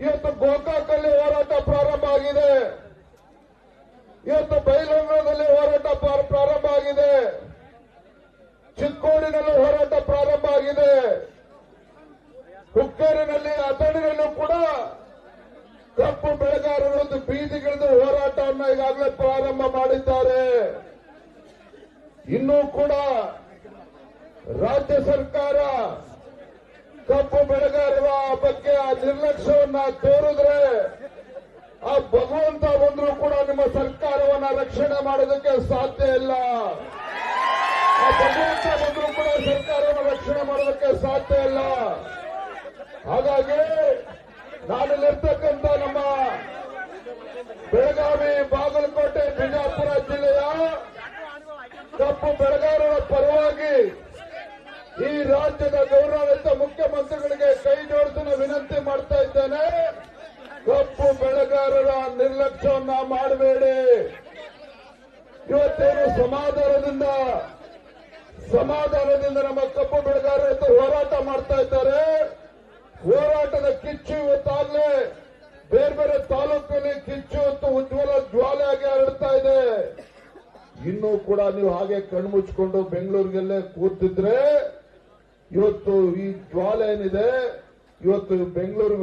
ಇವತ್ತು ಗೋಕಾಕಲ್ಲಿ ಹೋರಾಟ ಪ್ರಾರಂಭ ಆಗಿದೆ. ಇವತ್ತು ಬೈಲಂಗದಲ್ಲಿ ಹೋರಾಟ ಪ್ರಾ- ಪ್ರಾರಂಭ ಆಗಿದೆ. ಚಿಕ್ಕೋಡಿನಲ್ಲಿ ಹೋರಾಟ ಪ್ರಾರಂಭ ಆಗಿದೆ. ಹುಕ್ಕೇರಿನಲ್ಲಿ, ಅಥಣಿನಲ್ಲೂ ಕೂಡ ಕಪ್ಪು ಬೆಳೆಗಾರರು ಒಂದು ಬೀದಿಗಿಳಿದು ಹೋರಾಟವನ್ನು ಈಗಾಗಲೇ ಪ್ರಾರಂಭ ಮಾಡಿದ್ದಾರೆ. ಇನ್ನೂ ಕೂಡ ರಾಜ್ಯ ಸರ್ಕಾರ ಕಪ್ಪು ಬೆಳೆಗಾರರ ಬಗ್ಗೆ ಆ ನಿರ್ಲಕ್ಷ್ಯವನ್ನ ತೋರಿದ್ರೆ ಆ ಭಗವಂತ ಬಂದರೂ ಕೂಡ ನಿಮ್ಮ ಸರ್ಕಾರವನ್ನ ರಕ್ಷಣೆ ಮಾಡೋದಕ್ಕೆ ಸಾಧ್ಯ ಇಲ್ಲ. ಆ ಭಗವಂತ ಬಂದರೂ ಕೂಡ ಸರ್ಕಾರವನ್ನು ರಕ್ಷಣೆ ಮಾಡೋದಕ್ಕೆ ಸಾಧ್ಯ ಇಲ್ಲ. ಹಾಗಾಗಿ ನಾನಿಲ್ಲಿರ್ತಕ್ಕಂಥ ನಮ್ಮ ಬೆಳಗಾವಿ, ಬಾಗಲಕೋಟೆ, ಬಿಜಾಪುರ ಜಿಲ್ಲೆಯ ಕಪ್ಪು ಬೆಳೆಗಾರರ ಪರವಾಗಿ ಈ ರಾಜ್ಯದ ಗೌರವಾನ್ವಿತ ಮುಖ್ಯಮಂತ್ರಿಗಳಿಗೆ ಕೈ ಜೋಡಿಸಲು ವಿನಂತಿ ಮಾಡ್ತಾ ಇದ್ದೇನೆ. ಕಪ್ಪು ಬೆಳೆಗಾರರ ನಿರ್ಲಕ್ಷ್ಯವನ್ನ ಮಾಡಬೇಡಿ. ಇವತ್ತೇನು ಸಮಾಧಾನದಿಂದ ಸಮಾಧಾನದಿಂದ ನಮ್ಮ ಕಪ್ಪು ಬೆಳೆಗಾರರ ಹೋರಾಟ ಮಾಡ್ತಾ ಇದ್ದಾರೆ. ಹೋರಾಟದ ಕಿಚ್ಚು ಇವತ್ತಾಗಲೇ ಬೇರೆ ಬೇರೆ ತಾಲೂಕಲ್ಲಿ ಕಿಚ್ಚು ಮತ್ತು ಉಜ್ವಲ ಜ್ವಾಲೆಯಾಗಿ ಹರಡ್ತಾ ಇದೆ. ಇನ್ನೂ ಕೂಡ ನೀವು ಹಾಗೆ ಕಣ್ಮುಚ್ಕೊಂಡು ಬೆಂಗಳೂರಿಗೆಲ್ಲೇ ಕೂತಿದ್ರೆ ಇವತ್ತು ಈ ಜ್ವಾಲೆ ಏನಿದೆ ಇವತ್ತು ಬೆಂಗಳೂರು